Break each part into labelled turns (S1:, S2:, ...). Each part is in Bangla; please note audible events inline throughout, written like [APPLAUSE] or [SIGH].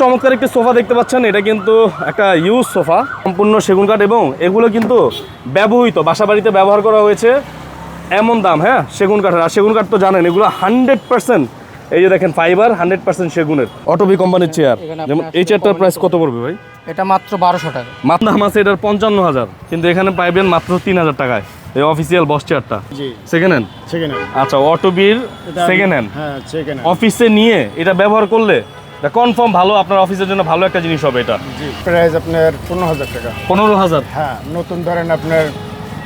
S1: চমৎকার একটি সোফা দেখতে পাচ্ছেন। এটা কিন্তু একটা ইউজ সোফা সম্পূর্ণ সেগুন কাঠ এবং এগুলো কিন্তু ব্যবহৃত বাসা বাড়িতে ব্যবহার করা হয়েছে এমন দাম হ্যাঁ? সেগুন কাঠের আর সেগুন কাঠ তো জানেন এগুলো হান্ড্রেড পার্সেন্ট এই যে দেখেন ফাইবার হান্ড্রেড পার্সেন্ট সেগুনের। অটোবি কোম্পানির চেয়ার যেমন এই চেয়ারটার প্রাইস কত পড়বে ভাই?
S2: এটা মাত্র বারোশো টাকা।
S1: মাত্র দাম আছে এটার পঞ্চান্ন হাজার। কিন্তু এখানে পাইবেন মাত্র তিন হাজার টাকায়। এই অফিসিয়াল বস চেয়ারটা সেকেন্ড হ্যান্ড
S3: সেকেন্ড হ্যান্ড
S1: আচ্ছা অটোবির সেকেন্ড হ্যান্ড
S3: হ্যাঁ সেকেন্ড
S1: অফিসে নিয়ে এটা ব্যবহার করলে কনফার্ম ভালো আপনার অফিসের জন্য ভালো একটা জিনিস হবে এটা।
S3: জি প্রাইস আপনার পনেরো হাজার টাকা।
S1: পনেরো হাজার?
S3: হ্যাঁ নতুন ধরেন আপনার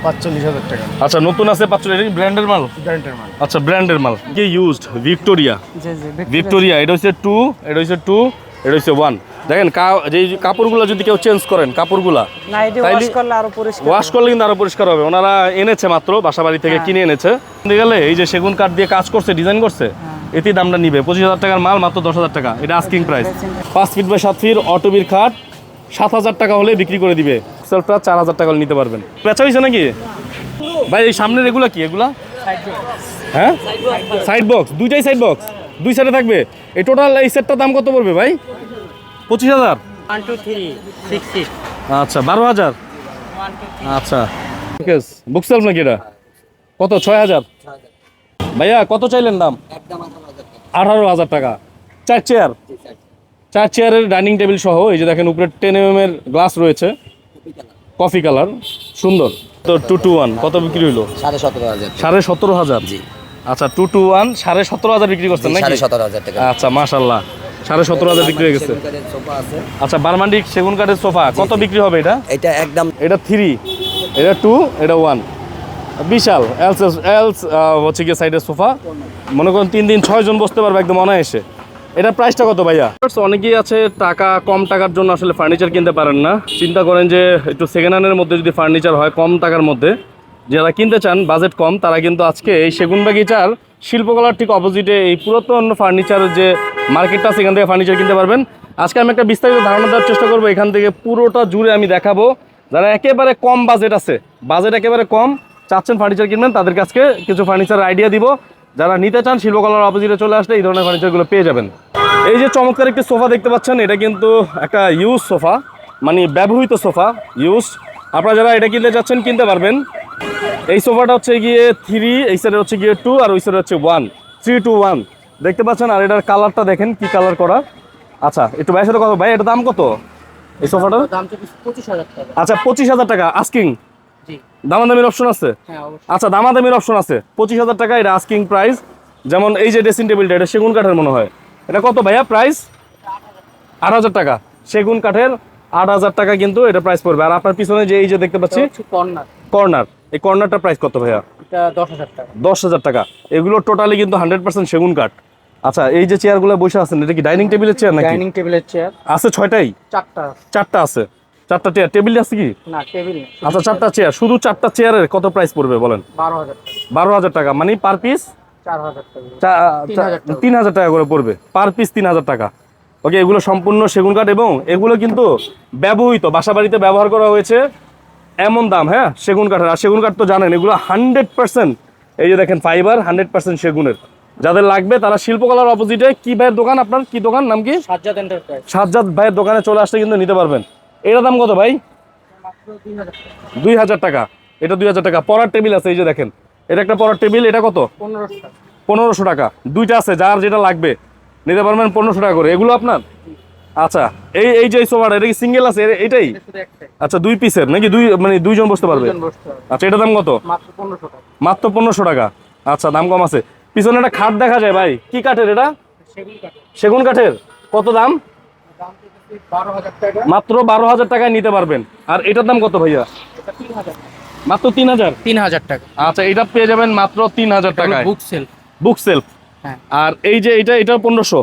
S3: পাঁচচল্লিশ হাজার টাকা।
S1: আচ্ছা নতুন আছে এটা ব্র্যান্ডের মাল?
S3: ব্র্যান্ডের মাল।
S1: আচ্ছা ব্র্যান্ডের মাল। কি ইউজড ভিক্টোরিয়া
S2: জি জি
S1: ভিক্টোরিয়া এটা হচ্ছে টু এটা হচ্ছে টু এটা হচ্ছে ওয়ান দেখেন কা- যে কাপড়গুলো যদি কেউ চেঞ্জ করেন কাপড়গুলা
S2: না এটা ওয়াশ করলে আরও পরিষ্কার
S1: ওয়াশ করলে কিন্তু আরও পরিষ্কার হবে। ওনারা এনেছে মাত্র বাসা বাড়ি থেকে কিনে এনেছে। গেলে এই যে সেগুন কাঠ দিয়ে কাজ করছে ডিজাইন করছে? এতে দামটা নিবে। পঁচিশ হাজার টাকার মাল মাত্র দশ হাজার টাকা। এটা আস্কিং প্রাইস পাঁচ ফিট বাই সাত ফিট অটোবির খাট সাত হাজার টাকা হলে বিক্রি করে দিবে। সেলফটা চার হাজার টাকা হলে নিতে পারবেন। বেচা হয়েছে নাকি? ভাই এই সামনের এগুলা কি? এগুলা? হ্যাঁ? সাইড বক্স দুইটাই সাইড বক্স দুই সাইডে থাকবে। এই টোটাল এই সেটটার দাম কত পড়বে ভাই? পঁচিশ হাজার? আচ্ছা বারো হাজার? আচ্ছা। ঠিক আছে বুক সেলফ নাকি এটা? কত? ছয় হাজার? ভাইয়া কত চাইলেন দাম? আঠারো হাজার টাকা। চার চেয়ার চার চেয়ারের ডাইনিং টেবিল সহ এই যে দেখেন উপরে টেন এম এর গ্লাস রয়েছে। কফি কালার সুন্দর। তো টু টু ওয়ান কত বিক্রি হইল?
S4: সাড়ে সতেরো হাজার।
S1: সাড়ে সতেরো হাজার? জি। আচ্ছা টু টু ওয়ান সাড়ে সতেরো হাজার বিক্রি করছেন নাকি?
S4: সাড়ে সতেরো হাজার টাকা।
S1: আচ্ছা মাশাল্লাহ সাড়ে সতেরো হাজার বিক্রি হয়ে গেছে। আচ্ছা বারমান্ডিক সেগুন কাঠের সোফা কত বিক্রি হবে এটা?
S4: এটা একদম
S1: এটা থ্রি এটা টু এটা ওয়ান বিশাল এলস এলস হচ্ছে গিয়ে সাইডের সোফা। মনে করেন তিন দিন ছয় জন বসতে পারবে একদম অনায়াসে। এটা প্রাইসটা কত ভাইয়া? অনেকেই আছে টাকা, কম টাকার জন্য আসলে ফার্নিচার কিনতে পারেন না। চিন্তা করেন যে একটু সেকেন্ড হ্যান্ডের মধ্যে যদি ফার্নিচার হয় কম টাকার মধ্যে। যারা কিনতে চান বাজেট কম, তারা কিন্তু আজকে এই সেগুন বাগিচার শিল্পকলার ঠিক অপোজিটে এই পুরাতন ফার্নিচারের যে মার্কেটটা এখান থেকে ফার্নিচার কিনতে পারবেন। আজকে আমি একটা বিস্তারিত ধারণা দেওয়ার চেষ্টা করব। এখান থেকে পুরোটা জুড়ে আমি দেখাবো। যারা একেবারে কম বাজেট আছে বাজেট একেবারে কম চাচ্ছেন ফার্নিচার কিনবেন তাদেরকে আজকে কিছু ফার্নিচার আইডিয়া দিব। যারা নিতে চান শিল্পকলার অপোজিটে চলে আসলে এই ধরনের ফার্নিচারগুলো পেয়ে যাবেন। এই যে চমৎকার একটি সোফা দেখতে পাচ্ছেন এটা কিন্তু একটা ইউজ সোফা মানে ব্যবহৃত সোফা ইউজ আপনারা যারা এটা কিনতে চাচ্ছেন কিনতে পারবেন। এই সোফাটা হচ্ছে গিয়ে থ্রি এই সাইডে হচ্ছে গিয়ে টু আর ওই সাইডে হচ্ছে ওয়ান থ্রি টু ওয়ান দেখতে পাচ্ছেন আর এটার কালারটা দেখেন কি কালার করা। আচ্ছা একটু ভাইয়ের সাথে কত ভাই এটার দাম কত? এই সোফাটার?
S2: দাম পঁচিশ হাজার টাকা।
S1: আচ্ছা পঁচিশ হাজার টাকা আস্কিং দামাদামির অপশন আছে?
S2: হ্যাঁ
S1: আচ্ছা দামাদামির অপশন আছে। পঁচিশ হাজার টাকা এটা আস্কিং প্রাইস যেমন এই যে ড্রেসিং টেবিলটা এটা সেগুন কাঠের মনে হয়। এটা কত ভাইয়া প্রাইস আট হাজার টাকা। সেগুন কাঠের আট হাজার টাকা কিন্তু এটা প্রাইস পড়বে। আর আপনার পিছনে যে এই যে দেখতে পাচ্ছি
S2: কর্নার
S1: কর্নার এই কর্নারটা প্রাইস কত ভাইয়া?
S2: দশ হাজার টাকা।
S1: দশ হাজার টাকা। এগুলো টোটালি কিন্তু হান্ড্রেড পার্সেন্ট সেগুন কাঠ। আচ্ছা এই যে চেয়ারগুলো বসে আছেন এটা কি ডাইনিং টেবিলের চেয়ার নাকি?
S2: ডাইনিং টেবিলের চেয়ার
S1: আছে ছয়টাই?
S2: চারটা
S1: চারটা আছে। চারটা চেয়ার টেবিল আছে কি?
S2: না টেবিল
S1: আচ্ছা চারটা চেয়ার শুধু চারটা চেয়ারের কত প্রাইস পড়বে বলেন?
S2: বারো হাজার টাকা।
S1: বারো হাজার টাকা মানে পার পিস
S2: তিন হাজার টাকা।
S1: তিন হাজার টাকা করে পড়বে পার পিস তিন হাজার টাকা। ওকে এগুলো সম্পূর্ণ সেগুন কাঠ এবং এগুলো কিন্তু ব্যবহৃত বাসা বাড়িতে ব্যবহার করা হয়েছে এমন দাম হ্যাঁ? সেগুন কাঠের। আর সেগুন কাঠ তো জানেন এগুলো হান্ড্রেড পার্সেন্ট এই যে দেখেন ফাইবার হান্ড্রেড পার্সেন্ট সেগুনের। যাদের লাগবে তারা শিল্পকলার অপোজিটে কি ভাইয়ের দোকান আপনার? কি দোকান? নাম কি?
S2: সাজ্জাদ এন্টারপ্রাইজ
S1: সাজ্জাদ ভাইয়ের দোকানে চলে আসতে কিন্তু নিতে পারবেন। এটার দাম কত ভাই? দুই হাজার টাকা। এটা দুই হাজার টাকা। পড়ার টেবিল আছে এই যে দেখেন। এটা একটা পড়ার টেবিল এটা কত?
S2: পনেরোশো টাকা।
S1: দুইটা আছে যার যেটা লাগবে। নিতে পারবেন পনেরোশো টাকা করে। এগুলো আপনার? আচ্ছা এই এই যে সোফাটা এটা কি সিঙ্গেল আছে? এটাই? আচ্ছা দুই পিসের নাকি দুই মানে দুইজন বসতে পারবে? আচ্ছা এটার দাম কত?
S2: মাত্র পনেরোশো টাকা।
S1: মাত্র পনেরোশো টাকা। আচ্ছা দাম কম আছে। পিছনে একটা খাট দেখা যায় ভাই। কি কাঠের এটা?
S2: সেগুন কাঠের।
S1: কত দাম
S2: দাম তো বারো হাজার টাকা
S1: মাত্র বারো হাজার টাকায় নিতে পারবেন। আর এটার দাম কত ভাইয়া?
S2: এটা তিন হাজার।
S1: মাত্র তিন হাজার?
S2: তিন হাজার টাকা।
S1: আচ্ছা এটা পেয়ে যাবেন মাত্র তিন হাজার টাকায়।
S2: বুক সেল
S1: বুক সেলফ
S2: হ্যাঁ।
S1: আর এই যে এটা এটা পনেরোশো?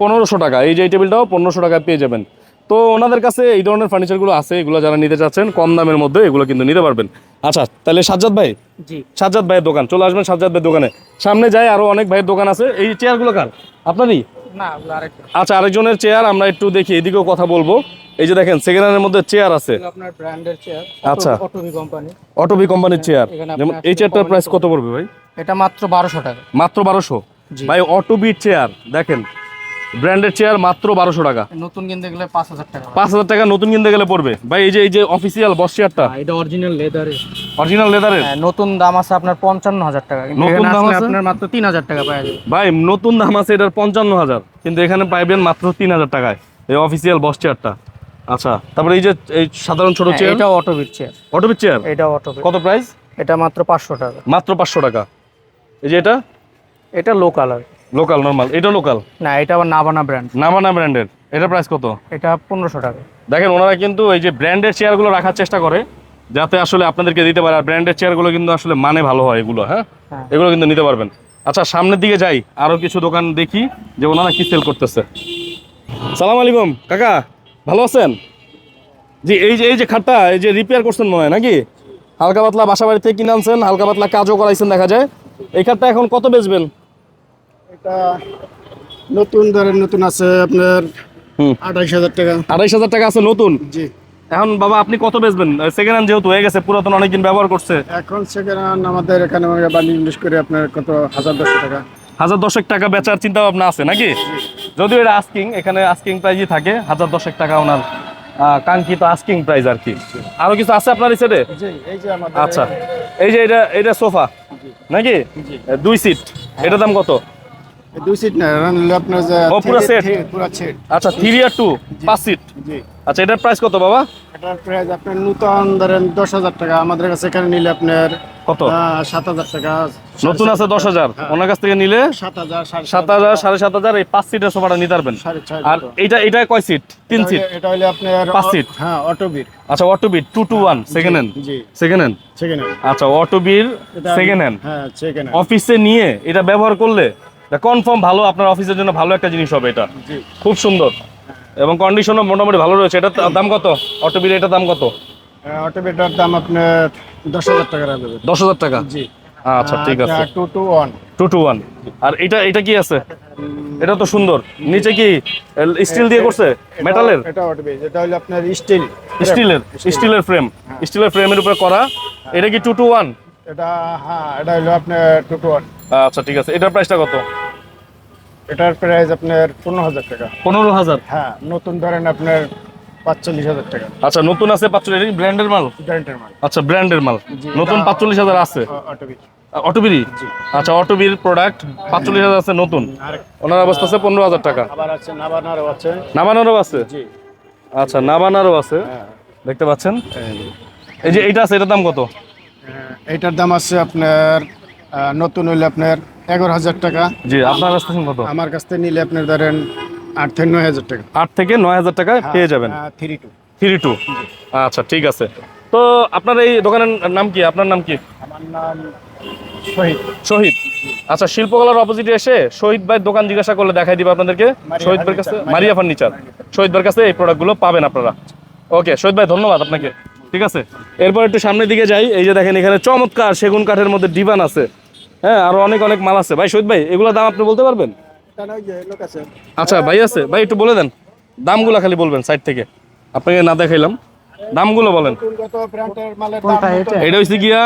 S2: পনেরোশো।
S1: টাকা। এই যে এই টেবিলটাও পনেরোশো টাকায় পেয়ে যাবেন। তো ওনাদের কাছে এই ধরনের ফার্নিচারগুলো আছে এগুলো যারা নিতে চাচ্ছেন কম দামের মধ্যে এগুলো কিন্তু নিতে পারবেন। আচ্ছা তাহলে সাজ্জাদ ভাই?
S2: জি।
S1: সাজ্জাদ ভাইয়ের দোকান চলে আসবেন সাজ্জাদ ভাইয়ের দোকানে। সামনে যায় আরও অনেক ভাইয়ের দোকান আছে। এই চেয়ারগুলো কার? আপনারই? আচ্ছা আরেকজনের চেয়ার আমরা একটু দেখি এদিকেও কথা বলব। এই যে দেখেন সেকেন্ড হ্যান্ডের মধ্যে চেয়ার আছে।
S2: আপনার ব্র্যান্ডের চেয়ার
S1: আচ্ছা।
S2: অটোবি কোম্পানি
S1: অটোবি কোম্পানির চেয়ার যেমন এই চেয়ারটার প্রাইস কত পড়বে ভাই?
S2: এটা মাত্র বারোশো টাকা।
S1: মাত্র বারোশো?
S2: জি।
S1: ভাই অটোবি চেয়ার দেখেন। ব্র্যান্ডেড চেয়ার মাত্র বারোশো টাকা।
S2: নতুন কিনতে গেলে পাঁচ হাজার টাকা।
S1: পাঁচ হাজার টাকা নতুন কিনতে গেলে পড়বে। ভাই এই যে এই যে অফিসিয়াল বস চেয়ারটা
S2: হ্যাঁ, এটা অরিজিনাল লেদারে
S1: অরিজিনাল লেদারের
S2: নতুন দাম আছে আপনার পঞ্চান্ন হাজার টাকা।
S1: নতুন দাম আছে?
S2: আপনার মাত্র তিন হাজার টাকা পাওয়া যাবে।
S1: ভাই নতুন দাম আছে এটার পঞ্চান্ন হাজার। কিন্তু এখানে পাইবেন মাত্র তিন হাজার টাকায় এই অফিসিয়াল বস চেয়ারটা আচ্ছা তারপরে এই যে এই সাধারণ ছোট চেয়ার
S2: এটা অটোবিট চেয়ার
S1: অটোপিক চেয়ার
S2: এটা অটোবিট
S1: কত প্রাইস
S2: এটা মাত্র পাঁচশো টাকা।
S1: মাত্র পাঁচশো টাকা। এই যে এটা?
S2: এটা লোকাল আর
S1: লোকাল নরমাল এটা লোকাল
S2: না এটা আবার নাবানা ব্র্যান্ড
S1: নামানা ব্র্যান্ডের এটা প্রাইস কত?
S2: এটা পনেরোশো টাকা।
S1: দেখেন ওনারা কিন্তু এই যে ব্র্যান্ডের চেয়ারগুলো রাখার চেষ্টা করে যাতে আসলে আপনাদেরকে দিতে পারে। আর ব্র্যান্ডের চেয়ারগুলো কিন্তু আসলে মানে ভালো হয় এগুলো হ্যাঁ?
S2: হ্যাঁ।
S1: এগুলো কিন্তু নিতে পারবেন। আচ্ছা সামনের দিকে যাই। আরও কিছু দোকান দেখি যে ওনারা কি সেল করতেছে। সালাম আলাইকুম কাকা ভালো আছেন? জি এই যে এই যে খাটটা এই যে রিপেয়ার করছেন মনে হয় নাকি? হালকা পাতলা বাসা বাড়ি থেকে কিনে আনছেন হালকা পাতলা কাজও করাইছেন দেখা যায়। এই খাটটা এখন কত বেচবেন?
S3: এটা নতুন ধরেন নতুন আছে আপনার আঠাইশ হাজার টাকা।
S1: আড়াইশ হাজার টাকা আছে নতুন?
S3: জি।
S1: এখন বাবা আপনি কত বেচবেন? সেকেন্ড হ্যান্ড যেহেতু হয়ে গেছে পুরাতন অনেকদিন ব্যবহার করছে।
S3: এখন সেকেন্ড হ্যান্ড আমাদের এখানে বালি ইংলিশ করে আপনার কত? হাজার দশশো টাকা।
S1: হাজার দশেক টাকা বেচার চিন্তা ভাবনা আছে নাকি? যদিও এটা আস্কিং এখানে আস্কিং প্রাইজই থাকে হাজার দশেক টাকা ওনার কাঙ্ক্ষিত আস্কিং প্রাইস আর কি। আরও কিছু আছে আপনার
S3: আমাদের
S1: আচ্ছা। এই যে এটা এটা সোফা নাকি? দুই সিট এটার দাম কত?
S3: দুই সিট না এটা আপনার
S1: ও, পুরো
S3: থ্রি- পুরো সেট
S1: আচ্ছা আর পাঁচ সিট
S3: জি।
S1: আচ্ছা এটার প্রাইস কত বাবা?
S3: এটার প্রাইস আপনার নতুন ধরেন দশ হাজার টাকা। আমাদের কাছে এখানে নিলে আপনার
S1: কত?
S3: সাত হাজার টাকা।
S1: নতুন আছে দশ হাজার। ওনার কাছ থেকে নিলে
S3: সাত হাজার সাড়ে
S1: সাত হাজার সাড়ে সাত হাজার এই পাঁচ সিটের সোফাটা নিতে পারবেন। আর এটা এটা কয় সিট তিন সিট
S3: এটা আপনার
S1: পাঁচ সিট?
S3: হ্যাঁ অটোবির
S1: আচ্ছা সেকেন্ড হ্যান্ড
S3: জি
S1: সেকেন্ড হ্যান্ড
S3: সেকেন্ড হ্যান্ড
S1: আচ্ছা অটোবির সেকেন্ড হ্যান্ড
S3: হ্যাঁ সেকেন্ড
S1: অফিসে নিয়ে এটা ব্যবহার করলে কনফার্ম ভালো আপনার অফিসের জন্য ভালো একটা জিনিস হবে এটা। খুব সুন্দর। এবং কন্ডিশনও মোটামুটি ভালো রয়েছে। এটার দাম কত? অটোবির এটার দাম কত?
S3: অটোবিটার দাম আপনার দশ হাজার টাকা রাখবে।
S1: দশ হাজার টাকা?
S3: জি।
S1: আচ্ছা ঠিক আছে।
S3: Two two one
S1: two two one আর এটা এটা কি আছে? এটা তো সুন্দর। নিচে কি স্টিল দিয়ে করছে? মেটালের
S3: এটা অটোবি এটা হলো আপনার স্টিল
S1: স্টিলের স্টিলের ফ্রেম স্টিলের ফ্রেমের উপরে করা। এটা কি টু টু ওয়ান
S3: এটা হ্যাঁ এটা হলো আপনার টু টু ওয়ান।
S1: আচ্ছা ঠিক আছে। এটার প্রাইসটা কত?
S3: এটার প্রাইস আপনার পনেরো হাজার টাকা।
S1: পনেরো হাজার?
S3: হ্যাঁ নতুন ধরেন আপনার পাঁচচল্লিশ হাজার টাকা।
S1: আচ্ছা নতুন আছে পাঁচচল্লিশ ব্র্যান্ডের মাল?
S3: গ্যারেন্টের মাল।
S1: আচ্ছা ব্র্যান্ডের মাল। নতুন পাঁচচল্লিশ হাজার আছে?
S3: অটোবি
S1: অটোবিরি আচ্ছা অটোবির প্রোডাক্ট পাঁচচল্লিশ হাজার আছে নতুন। ওনার অবস্থা আছে পনেরো হাজার টাকা।
S3: আবার আছে নাবানারও আছে।
S1: নাবানারও আছে? আচ্ছা নাবানারও আছে।
S3: হ্যাঁ।
S1: দেখতে পাচ্ছেন? এই যে এইটা আছে এটার দাম কত?
S3: হ্যাঁ, এইটার দাম আছে আপনার নতুন হইলে আপনার এগারো হাজার টাকা।
S1: জি আপনার কাছ থেকে কত?
S3: আমার কাছ থেকে নিলে আপনার ধরেন আট থেকে নয় হাজার টাকা।
S1: আট থেকে নয় হাজার টাকায় পেয়ে যাবেন।
S3: থ্রি টু
S1: থ্রি টু আচ্ছা ঠিক আছে। তো আপনার এই দোকানের নাম কি? আপনার নাম কি?
S3: আমার নাম শহীদ।
S1: শহীদ। আচ্ছা শিল্পকলার অপোজিটে এসে শহীদ ভাইয়ের দোকান জিজ্ঞাসা করলে দেখাই দিবে আপনাদেরকে। শহীদ ভাইয়ের কাছে মারিয়া ফার্নিচার। শহীদ ভাইয়ের কাছে এই প্রোডাক্টগুলো পাবেন আপনারা। ওকে শহীদ ভাই ধন্যবাদ আপনাকে। ঠিক আছে? এরপর একটু সামনের দিকে যাই। এই যে দেখেন এখানে চমৎকার সেগুন কাঠের মধ্যে ডিভান আছে। হ্যাঁ আরও অনেক অনেক মাল আছে। ভাই শহীদ ভাই এগুলোর দাম আপনি বলতে পারবেন? আচ্ছা ভাই আছে। ভাই একটু বলে দেন। দামগুলো খালি বলবেন সাইড থেকে। আপনাকে না দেখাইলাম। দামগুলো বলেন।
S2: এটা?
S1: এটা হচ্ছে গিয়া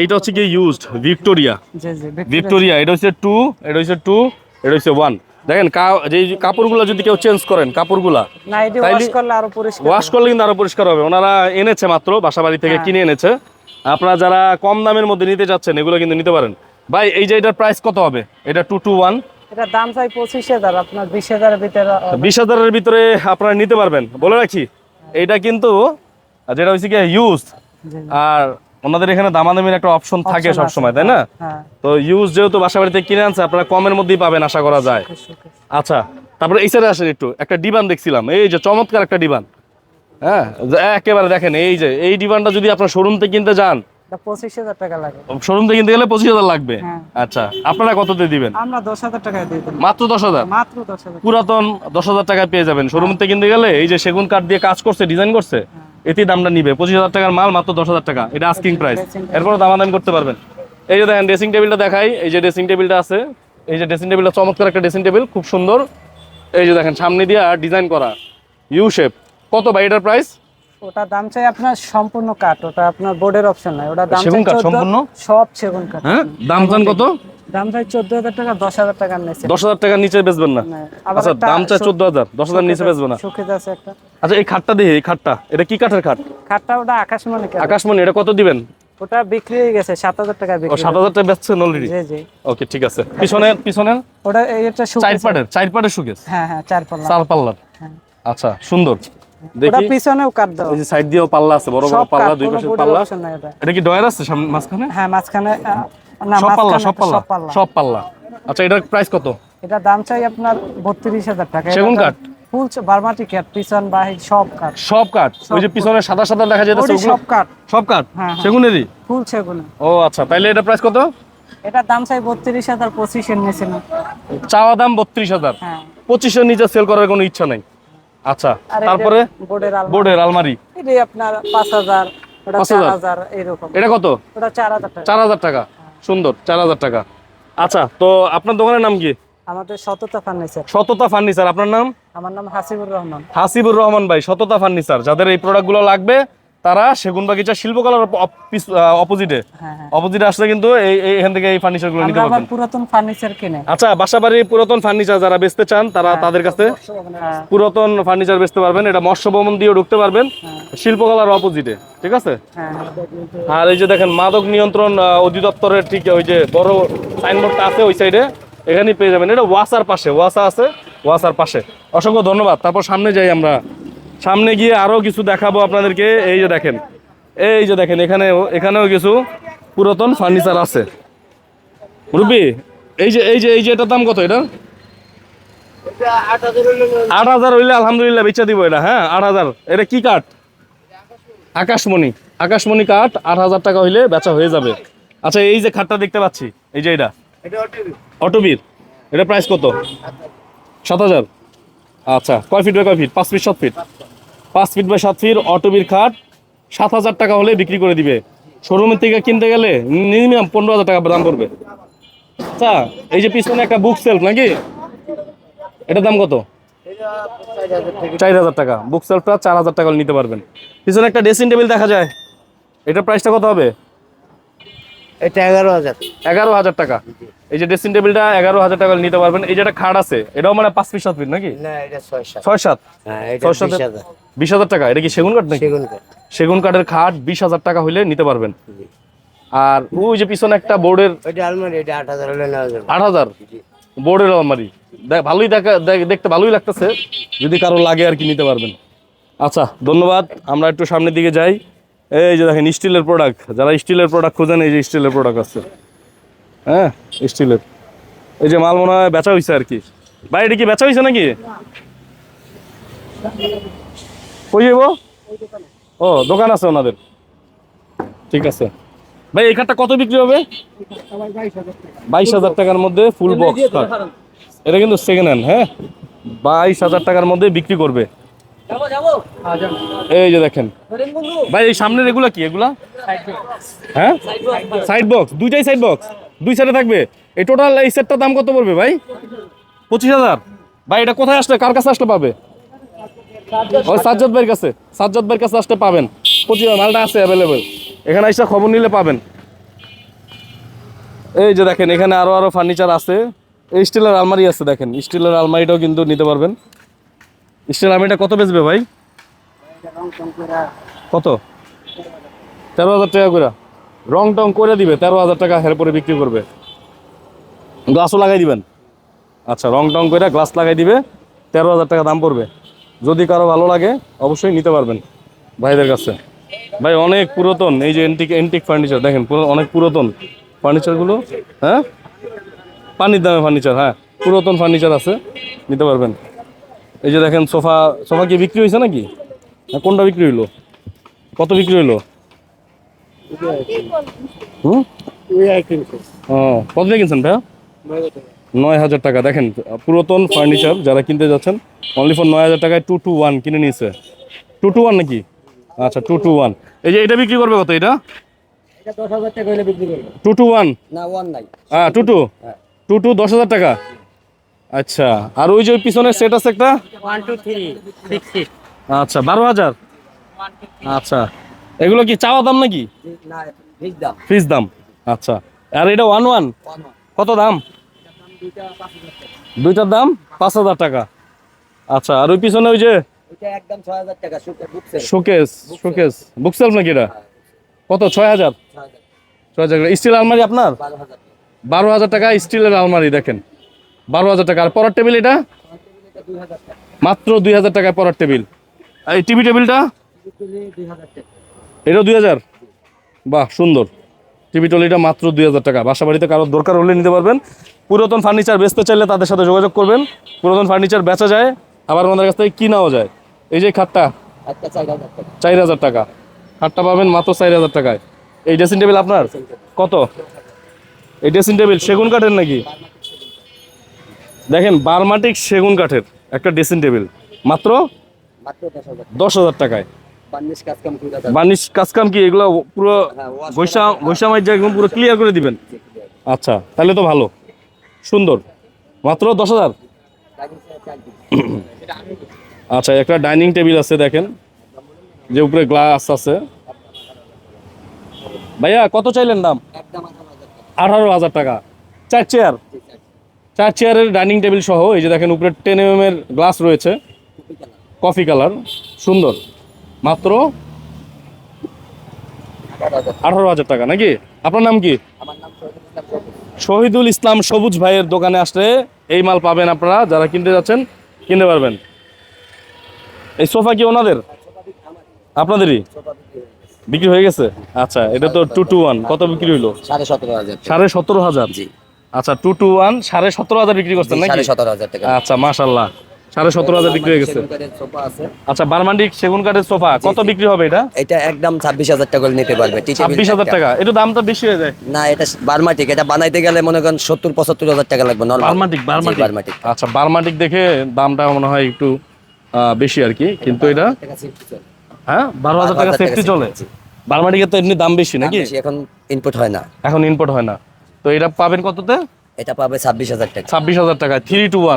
S1: এইটা হচ্ছে গিয়ে ইউজড ভিক্টোরিয়া
S2: জি জি
S1: ভিক্টোরিয়া এটা হচ্ছে টু এটা হচ্ছে টু এটা হচ্ছে ওয়ান দেখেন যে কাপড়গুলো যদি কেউ চেঞ্জ করেন কাপড়গুলা
S2: ওয়াশ করলে
S1: কিন্তু আরও পরিষ্কার হবে। ওনারা এনেছে মাত্র বাসা বাড়ি থেকে কিনে এনেছে। আপনারা যারা কম দামের মধ্যে নিতে চাচ্ছেন এগুলো কিন্তু নিতে পারেন। ভাই এই যে এটার প্রাইস কত হবে? এটা টু টু ওয়ান
S2: এটা দাম চাই পঁচিশ হাজার আপনার বিশ হাজারের ভিতরে
S1: বিশ হাজারের ভিতরে আপনারা নিতে পারবেন। বলে রাখি এটা কিন্তু যেটা হচ্ছে কি ইউজ আর ওনাদের এখানে দামাদামির একটা অপশন থাকে
S2: সবসময়
S1: সব সময় তাই না?
S2: হ্যাঁ
S1: তো ইউজ যেহেতু বাসা বাড়িতে কিনে আনছে আপনারা কমের মধ্যেই পাবেন আশা করা যায়. আচ্ছা তারপরে এই সাইডে আসেন একটু একটা ডিবান দেখছিলাম এই যে চমৎকার একটা ডিবান হ্যাঁ একেবারে দেখেন এই যে এই ডিবানটা যদি আপনার শোরুম থেকে কিনতে যান
S2: পঁচিশ হাজার টাকা লাগে।
S1: শোরুম থেকে কিনতে গেলে পঁচিশ হাজার লাগবে?
S2: হ্যাঁ।
S1: আচ্ছা আপনারা কততে দিবেন?
S2: আমরা দশ হাজার টাকায় দিয়ে দেবো।
S1: মাত্র দশ হাজার?
S2: মাত্র দশ হাজার
S1: পুরাতন দশ হাজার টাকায় পেয়ে যাবেন। শোরুম থেকে কিনতে গেলে এই যে সেগুন কাঠ দিয়ে কাজ করছে ডিজাইন করছে এতেই দামটা নিবে। পঁচিশ হাজার টাকার মাল মাত্র দশ হাজার টাকা। এটা আস্কিং প্রাইস এরপর দামাদামি করতে পারবেন। এই যে দেখেন ড্রেসিং টেবিলটা দেখাই। এই যে ড্রেসিং টেবিলটা আছে। এই যে ড্রেসিং টেবিলটা চমৎকার একটা ড্রেসিং টেবিল খুব সুন্দর। এই যে দেখেন সামনে দিয়ে ডিজাইন করা। ইউ শেপ কত ভাই এটার প্রাইস
S2: ওটা দাম চাই আপনার সম্পূর্ণ কাঠ ওটা আপনার বোর্ডের অপশন নাই। ওটা দাম
S1: সেগুন
S2: চাই
S1: কাঠ সম্পূর্ণ?
S2: সব সেগুন কাঠ।
S1: হ্যাঁ? দাম চান কত?
S2: দাম চাই চোদ্দ হাজার টাকা দশ হাজার টাকা নিচ্ছে
S1: দশ হাজার টাকার নিচে বেচবেন না? আচ্ছা দাম চাই চোদ্দ হাজার দশ হাজার নিচে বেচবে না?
S2: সুখে আছে একটা।
S1: আচ্ছা এই খাটটা দেখি এই খাটটা এটা কি কাঠের খাট?
S2: খাটটা ওটা আকাশমণি কাঠ।
S1: আকাশমণি এটা কত দিবেন?
S2: ওটা বিক্রি হয়ে গেছে সাত হাজার টাকা বিক্রি
S1: সাত হাজার টাকা বেচছেন অলরেডি
S2: জি জি।
S1: ওকে ঠিক আছে। পিছনের পিছনের?
S2: ওটা একটা
S1: চার পাটের চার পাটের সুকেস
S2: হ্যাঁ হ্যাঁ চার পাল্লা
S1: চার পাল্লার।
S2: হ্যাঁ।
S1: আচ্ছা সুন্দর। দেখি।
S2: পিছনেও কাট দাও।
S1: এই যে সাইড দিয়েও পাল্লা আছে বড় বড় পাল্লা দুই পাশে পাল্লা।
S2: এটা।
S1: এটা কি ডয়ার আছে মাঝখানে?
S2: হ্যাঁ মাঝখানে না
S1: সব পাল্লা সব পাল্লা।
S2: সব পাল্লা।
S1: আচ্ছা এটার প্রাইস কত?
S2: এটা দাম চাই আপনার বত্রিশ হাজার টাকা।
S1: সেগুন কাঠ?
S2: ফুল বারমাটি কাঠ পিছন বাহির সব কাঠ।
S1: সব কাঠ? ওই যে পিছনে সাদা সাদা দেখা যেতেছে
S2: সব কাঠ।
S1: সব কাঠ?
S2: হ্যাঁ, হ্যাঁ।
S1: সেগুনেরই?
S2: ফুল সেগুন।
S1: ও আচ্ছা তাইলে এটা প্রাইস কত?
S2: এটা দাম চাই বত্রিশ হাজার পঁচিশের নিচে না।
S1: চাওয়া দাম বত্রিশ হাজার।
S2: হ্যাঁ।
S1: পঁচিশের নিচে সেল করার কোনো ইচ্ছা নাই? আচ্ছা তারপরে?
S2: বোর্ডের আলমারি। এটাই আপনার পাঁচ হাজার এরকম।
S1: এটা কত?
S2: ওটা চার হাজার টাকা।
S1: চার হাজার টাকা। সুন্দর চার হাজার টাকা। আচ্ছা তো আপনার দোকানের নাম কি?
S2: আমাদের সততা ফার্নিচার।
S1: সততা ফার্নিচার আপনার নাম?
S2: আমার নাম হাসিবুর রহমান।
S1: হাসিবুর রহমান ভাই সততা ফার্নিচার। যাদের এই প্রোডাক্টগুলো লাগবে তারা সেগুন বাগিচা শিল্পকলার অপোজিটে
S2: হ্যাঁ হ্যাঁ।
S1: অপোজিটে আসলে কিন্তু এই এখান থেকে এই ফার্নিচারগুলো নিতে পারবেন।
S2: পুরাতন ফার্নিচার কিনে।
S1: আচ্ছা বাসাবাড়ির পুরাতন ফার্নিচার যারা বেচতে চান তারা তাদের কাছে
S2: হ্যাঁ।
S1: পুরাতন ফার্নিচার বেচতে পারবেন। এটা মৎস্য ভবন দিয়েও ঢুকতে পারবেন। শিল্পকলার অপোজিটে ঠিক আছে?
S2: হ্যাঁ।
S1: আর এই যে দেখেন মাদক নিয়ন্ত্রণ অধিদপ্তরের ঠিক ওই যে বড় সাইনবোর্ডটা আছে ওই সাইডে এখানেই পেয়ে যাবেন। এটা ওয়াসার পাশে ওয়াসা আছে ওয়াসার পাশে। অসংখ্য ধন্যবাদ। তারপর সামনে যাই আমরা। সামনে গিয়ে আরও কিছু দেখাবো আপনাদেরকে। এই যে দেখেন এই যে দেখেন এখানেও এখানেও কিছু পুরাতন ফার্নিচার আছে। রুবি এই যে এই যে এই যে এটার দাম কত এটা? আট হাজার হইলে আলহামদুলিল্লাহ বেচা দিব এটা হ্যাঁ আট হাজার। এটা কি কাঠ? আকাশমণি আকাশমণি কাঠ আট হাজার টাকা হইলে বেচা হয়ে যাবে। আচ্ছা এই যে খাটটা দেখতে পাচ্ছি এই যে এটা। অটোবির এটা প্রাইস কত? সাত হাজার। আচ্ছা কয় ফিট বাই কয় ফিট পাঁচ ফিট সাত ফিট পাঁচ ফিট বাই সাত ফিট অটোবির খাট সাত হাজার টাকা হলে বিক্রি করে দিবে। শোরুমের থেকে কিনতে গেলে মিনিমাম পনেরো হাজার টাকা দাম পড়বে। আচ্ছা এই যে পিছনে একটা বুক সেলফ নাকি? এটার দাম কত? চার হাজার টাকা। বুক সেলফটা চার হাজার টাকা নিতে পারবেন। পিছনে একটা ড্রেসিং টেবিল দেখা যায়। এটার প্রাইসটা কত হবে?
S4: এটা এগারো হাজার।
S1: এগারো হাজার টাকা। এই যে ড্রেসিং টেবিলটা এগারো হাজার টাকা নিতে পারবেন। এই যে একটা খাট আছে এটাও মানে পাঁচ ফিট সাত ফিট নাকি?
S4: না এটা ছয় সাত।
S1: ছয় সাত?
S4: হ্যাঁ বিশ হাজার।
S1: টাকা? এটা কি সেগুন কাঠ নাকি?
S4: সেগুন কাঠ।
S1: সেগুন কাঠের খাট বিশ হাজার টাকা হলে নিতে পারবেন। আর ওই যে পিছনে একটা বোর্ডের
S4: ওইটা আলমারি এটা আট হাজার
S1: বোর্ডের আলমারি। দেখ- ভালোই দেখা দেখ- দেখতে ভালোই লাগতেছে। যদি কারও লাগে আর কি নিতে পারবেন। আচ্ছা ধন্যবাদ। আমরা একটু সামনের দিকে যাই। এই যে দেখেন স্টিলের প্রোডাক্ট যারা স্টিলের প্রোডাক্ট খোঁজেন এই যে স্টিলের প্রোডাক্ট আছে। হ্যাঁ স্টিলের এই যে মাল মনে হয় বেচা হয়েছে আর কি। ভাই এটা কি বেচা হয়েছে নাকি? কই যাব ও দোকান আছে ওনাদের। ঠিক আছে। ভাই এই কাঠটা কত বিক্রি হবে? বাইশ হাজার টাকার মধ্যে ফুল বক্স এটা কিন্তু সেকেন্ড হ্যান্ড হ্যাঁ? বাইশ হাজার টাকার মধ্যে বিক্রি করবে। এই যে দেখেন। ভাই এই সামনের এগুলা কি? এগুলা? হ্যাঁ? সাইড বক্স দুইটাই সাইড বক্স দুই সাইডে থাকবে। এই টোটাল এই সেটটার দাম কত পড়বে ভাই? পঁচিশ হাজার। ভাই, এটা কোথায় আসলে? কার কাছে আসলে পাবে? ওই সাজ্জাদ ভাইয়ের কাছে। সাজ্জাদ ভাইয়ের কাছে আসলে পাবেন। পঁচিশ হাজার, মালটা আছে অ্যাভেলেবেল এখানে এসে খবর নিলে পাবেন। এই যে দেখেন, এখানে আরও আরও ফার্নিচার আছে। এই স্টিলের আলমারি আছে দেখেন। স্টিলের আলমারিটাও কিন্তু নিতে পারবেন। স্টিলের আলমারিটা কত বেচবে ভাই? কত? তেরো হাজার টাকা করে। রং টং করে দিবে তেরো হাজার টাকা হের পরে বিক্রি করবে। গ্লাসও লাগাই দিবেন? আচ্ছা রং টং করে গ্লাস লাগাই দিবে তেরো হাজার টাকা দাম পড়বে। যদি কারও ভালো লাগে অবশ্যই নিতে পারবেন ভাইদের কাছে। ভাই অনেক পুরাতন এই যে এন্টিক এন্টিক ফার্নিচার দেখেন অনেক পুরাতন ফার্নিচারগুলো হ্যাঁ? পানির দামে ফার্নিচার হ্যাঁ পুরাতন ফার্নিচার আছে নিতে পারবেন। এই যে দেখেন সোফা সোফা কি বিক্রি হয়েছে নাকি? কোনটা বিক্রি হইল? কত বিক্রি হইল? কত দিয়ে কিনছেন ভাইয়া? নয় হাজার টাকা। দেখেন পুরাতন ফার্নিচার যারা কিনতে যাচ্ছেন অনলি ফর নয় হাজার টাকায় টু টু ওয়ান কিনে নিয়েছে। টু টু ওয়ান নাকি? আচ্ছা টু টু ওয়ান এই যে এটা বিক্রি করবে কত এটা?
S2: এটা দশ হাজার টাকা হলে বিক্রি করব।
S1: টু টু ওয়ান হ্যাঁ টু টু টু টু দশ হাজার টাকা? আচ্ছা আর ওই যে পিছনের সেট আছে একটা? আচ্ছা বারো হাজার? আচ্ছা। এগুলো কি চাওয়া দাম নাকি? ফিস দাম। আচ্ছা। আর এটা ওয়ান ওয়ান কত দাম? দুইটার দাম পাঁচ হাজার টাকা। আচ্ছা আর ওই পিছনে ওই যে শোকেস শোকেস। বুকসেলফ নাকি এটা? কত? ছয় হাজার? ছয় হাজার স্টিল আলমারি আপনার?
S4: বারো হাজার
S1: টাকা। স্টিলের আলমারি দেখেন। বারো হাজার টাকা। আর টেবিল এটা? মাত্র দুই হাজার টাকায় পড়ার টেবিল এই টিভি টেবিলটা এটাও দুই হাজার? বাহ সুন্দর। টিভি টলিটা মাত্র দুই হাজার টাকা। বাসা বাড়িতে কারোর দরকার হলে নিতে পারবেন। পুরাতন ফার্নিচার বেচতে চাইলে তাদের সাথে যোগাযোগ করবেন। পুরাতন ফার্নিচার বেচা যায় আবার আমাদের কাছ থেকে কিনাও যায়। এই যে খাটটা
S4: চার হাজার টাকা।
S1: খাটটা পাবেন মাত্র চার হাজার টাকায়। এই ড্রেসিং টেবিল আপনার? কত? এই ড্রেসিং টেবিল সেগুন কাঠের নাকি? দেখেন বারমাটিক সেগুন কাঠের একটা ড্রেসিং টেবিল মাত্র
S4: দশ হাজার
S1: টাকায়। বার্নিশ কাজকাম কি? এগুলো পুরো বৈশা বৈশা মাইজা একদম পুরো ক্লিয়ার করে দিবেন। আচ্ছা তাহলে তো ভালো। সুন্দর। মাত্র দশ হাজার? [COUGHS] আচ্ছা একটা ডাইনিং টেবিল আছে দেখেন। যে উপরে গ্লাস আছে। ভাইয়া কত চাইলেন দাম?
S4: আঠারো
S1: আঠারো
S4: হাজার টাকা।
S1: হাজার টাকা চার চেয়ার। চার চেয়ারের ডাইনিং টেবিল সহ এই যে দেখেন উপরে টেন এম এর গ্লাস রয়েছে। Coffee colour. সুন্দর। মাত্র
S4: আঠারো হাজার
S1: টাকা নাকি? আপনার নাম কি?
S4: শহীদুল ইসলাম সবুজ।
S1: ভাইয়ের দোকানে আসলে এই মাল পাবেন আপনারা যারা কিনতে যাচ্ছেন কিনতে পারবেন। এই সোফা কি ওনাদের? আপনাদেরই? বিক্রি হয়ে গেছে? আচ্ছা এটা তো টু টু ওয়ান কত বিক্রি হইল?
S4: সাড়ে সতেরো হাজার
S1: সাড়ে সতেরো হাজার? আচ্ছা টু টু ওয়ান সাড়ে সতেরো হাজার বিক্রি করছেন নাকি?
S4: সতেরো হাজার টাকা
S1: আচ্ছা মাশাল্লাহ সাড়ে সতেরো হাজার বিক্রি হয়ে গেছে। আচ্ছা বারমান্ডিক সেগুন কাঠের সোফা কত বিক্রি হবে এটা?
S4: এটা একদম ছাব্বিশ হাজার টাকা নিতে পারবে
S1: ছাব্বিশ হাজার টাকা এটা দামটা বেশি হয়ে যায়?
S4: না এটা বার্মাটিক এটা বানাইতে গেলে মনে করেন সত্তর পঁচাত্তর হাজার টাকা লাগবে নর্মাল
S1: বার্মাটিক বার্মাটিক
S4: বার্মাটিক
S1: আচ্ছা বার্মাটিক দেখে দামটা মনে হয় একটু বেশি আর কি কিন্তু এটা হ্যাঁ বারো হাজার টাকা
S4: 12,000
S1: সেফটি চলে। বার্মাটিকের তো এমনি দাম বেশি নাকি?
S4: এখন ইনপুট হয় না।
S1: এখন ইনপুট হয় না। তো এটা পাবেন কততে?
S4: এটা পাবে ছাব্বিশ হাজার টাকা।
S1: ছাব্বিশ হাজার টাকা three two one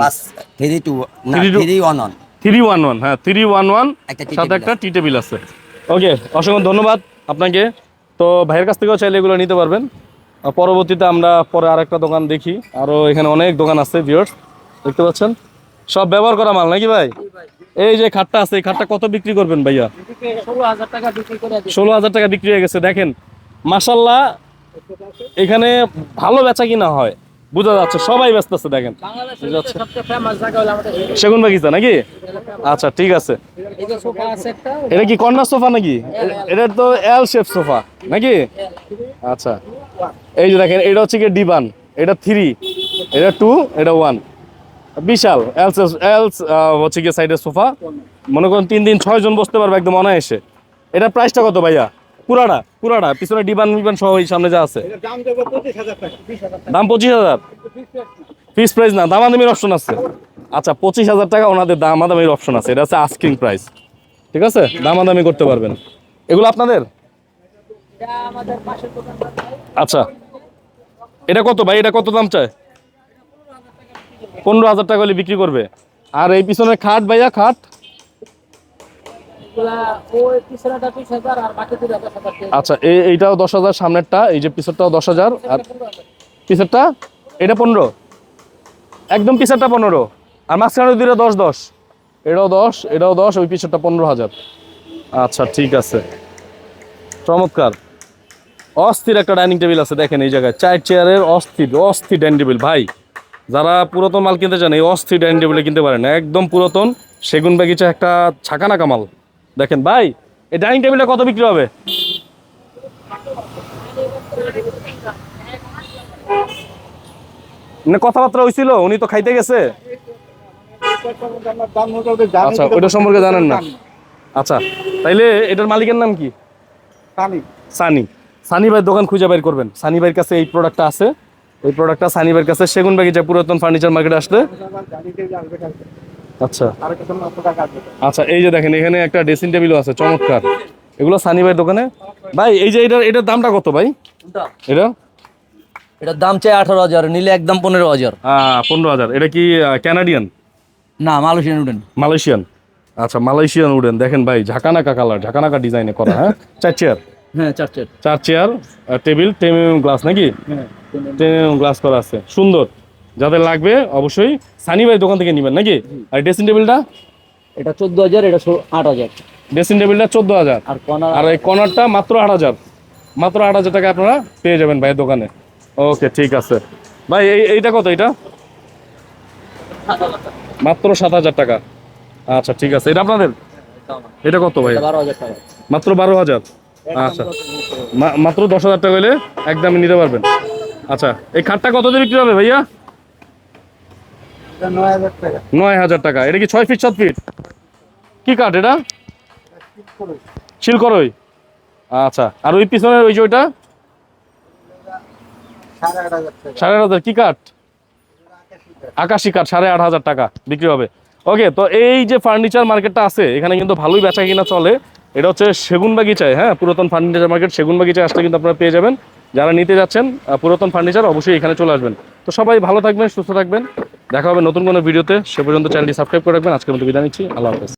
S4: three two না
S1: Three to-
S4: three one one
S1: three one one হ্যাঁ থ্রি ওয়ান ওয়ান সাথে একটা টি টেবিল আছে। ওকে অসংখ্য ধন্যবাদ আপনাকে। তো ভাইয়ের কাছ থেকেও চাইলে এগুলো নিতে পারবেন। আর পরবর্তীতে আমরা পরে আরেকটা দোকান দেখি। আরও এখানে অনেক দোকান আছে ভিউয়ার্স দেখতে পাচ্ছেন? সব ব্যবহার করা মাল নাকি ভাই? এই যে খাটটা আছে এই খাটটা কত বিক্রি করবেন ভাইয়া?
S2: ষোলো হাজার টাকা বিক্রি
S1: ষোলো হাজার টাকা বিক্রি হয়ে গেছে দেখেন। মাসাল্লাহ এখানে ভালো বেচা কিনা হয়। বোঝা যাচ্ছে সবাই ব্যস্ত আছে দেখেন। সেগুন বাগিচা নাকি? আচ্ছা ঠিক আছে। এটা কি কর্নার সোফা নাকি? এ- এটা তো এল শেপ সোফা নাকি? আচ্ছা। এই যে দেখেন এটা হচ্ছে কি ডিবান এটা থ্রি এটা টু এটা ওয়ান বিশাল এলস এলস হচ্ছে কি সাইডের সোফা। মনে করেন তিন দিন ছয় জন বসতে পারবে একদম অনায়াসে। এটার প্রাইসটা কত ভাইয়া? পুরাটা পুরাটা। পিছনে ডিবান মিবান সহ এই সামনে যা আছে। দাম পঁচিশ হাজার ফিক্স প্রাইস না দাম দামাদামির অপশন আছে। আচ্ছা পঁচিশ হাজার টাকা ওনাদের দামাদামির অপশন আছে। এটা হচ্ছে আস্কিং প্রাইস ঠিক আছে? দাম দামাদামি করতে পারবেন। এগুলো আপনাদের? আচ্ছা। এটা কত ভাই? এটা কত দাম চায়? পনেরো হাজার টাকা হলে বিক্রি করবে। আর এই পিছনে খাট ভাইয়া খাট? আচ্ছা এই এইটাও দশ হাজার সামনেরটা, এই যে পিছরটাও দশ হাজার, আর
S2: পনেরো
S1: এটা পনেরো। একদম পিছরটা পনেরো। আর মাঝখানে দুইটা দশ দশ। এটাও দশ এটাও দশ, ওই পিছরটা পনেরো হাজার। আচ্ছা ঠিক আছে। চমৎকার। অস্থির একটা ডাইনিং টেবিল আছে, দেখেন এই জায়গায়। চার চেয়ারের অস্থির অস্থির ডাইনিং টেবিল, ভাই। যারা পুরাতন মাল কিনতে চান, এই অস্থির ডাইনিং টেবিলে কিনতে পারেন। একদম পুরাতন সেগুন বাগিচা একটা ছাকানা কামাল দেখেন ভাই এই ডাইনিং টেবিলটা কত বিক্রি হবে? না কথাবার্তা হয়েছিল উনি তো খাইতে গেছে? আচ্ছা ওইটা সম্পর্কে জানেন না। আচ্ছা তাইলে এটার মালিকের নাম কি? সানি। সানি। ভাই দোকান খুঁজে বের করবেন। সানি ভাইয়ের কাছে এই প্রোডাক্টটা আছে। এই প্রোডাক্টটা সানি ভাইয়ের কাছে। সেগুন বাগিচা পুরাতন ফার্নিচার মার্কেটে আসলে আচ্ছা। আচ্ছা এই যে দেখেন এখানে একটা ড্রেসিং টেবিলও আছে চমৎকার। এগুলো সানি ভাইয়ের দোকানে? ভাই এই যে এটার এটার দামটা কত ভাই? এটা?
S5: এটার দাম চাই আঠারো হাজার নিলে একদম পনেরো হাজার।
S1: পনেরো হাজার। এটা কি ক্যানাডিয়ান
S5: না মালয়েশিয়ান উডেন
S1: মালয়েশিয়ান আচ্ছা মালয়েশিয়ান উডেন দেখেন ভাই ঝাঁকানাকা কালার ঝাঁকানাকা ডিজাইনে করা হ্যাঁ? চার চেয়ার
S5: হ্যাঁ চার চার
S1: চার চেয়ার টেবিল টেবিল গ্লাস নাকি? টেন গ্লাস করা আছে। সুন্দর। যাদের লাগবে অবশ্যই সানি ভাই দোকান থেকে নেবেন নাকি? আর ড্রেসিং টেবিলটা
S5: এটা চোদ্দ হাজার এটা আট হাজার।
S1: ড্রেসিং টেবিলটা চোদ্দ হাজার।
S5: আর কর্নার
S1: আর এই কর্নারটা মাত্র আট হাজার। মাত্র আট হাজার টাকা আপনারা পেয়ে যাবেন ভাইয়ের দোকানে। ওকে ঠিক আছে। ভাই এই এইটা কত এটা? মাত্র সাত হাজার টাকা। আচ্ছা ঠিক আছে। এটা আপনাদের? এটা কত ভাই? মাত্র বারো হাজার? আচ্ছা। মাত্র দশ হাজার টাকা হলে একদমই নিতে পারবেন। আচ্ছা এই খাটটা কত দিয়ে বিক্রি হবে ভাইয়া?
S2: নয় হাজার টাকা।
S1: এটা কি ছয় ফিট, সাত ফিট? কি কাঠ এটা? শিলকরই। আচ্ছা আর ওই পিছনের ওই যে ওইটা?
S2: সাড়ে আট হাজার।
S1: কি কাঠ? আকাশি কাঠ, সাড়ে আট হাজার টাকা বিক্রি হবে। ওকে, তো এই যে ফার্নিচার মার্কেটটা আছে, এখানে কিন্তু ভালোই বেচা কিনা চলে। এটা হচ্ছে সেগুন বাগিচায় হ্যাঁ? পুরাতন ফার্নিচার মার্কেট সেগুন বাগিচায় আসলে কিন্তু আপনারা পেয়ে যাবেন। যারা নিতে যাচ্ছেন পুরাতন ফার্নিচার অবশ্যই এখানে চলে আসবেন। তো সবাই ভালো থাকবেন, সুস্থ থাকবেন। দেখা হবে নতুন কোনো ভিডিওতে। সে পর্যন্ত চ্যানেলটি সাবস্ক্রাইব করে রাখবেন। আজকের মতো বিদায় নিচ্ছি। আল্লাহ হাফেজ।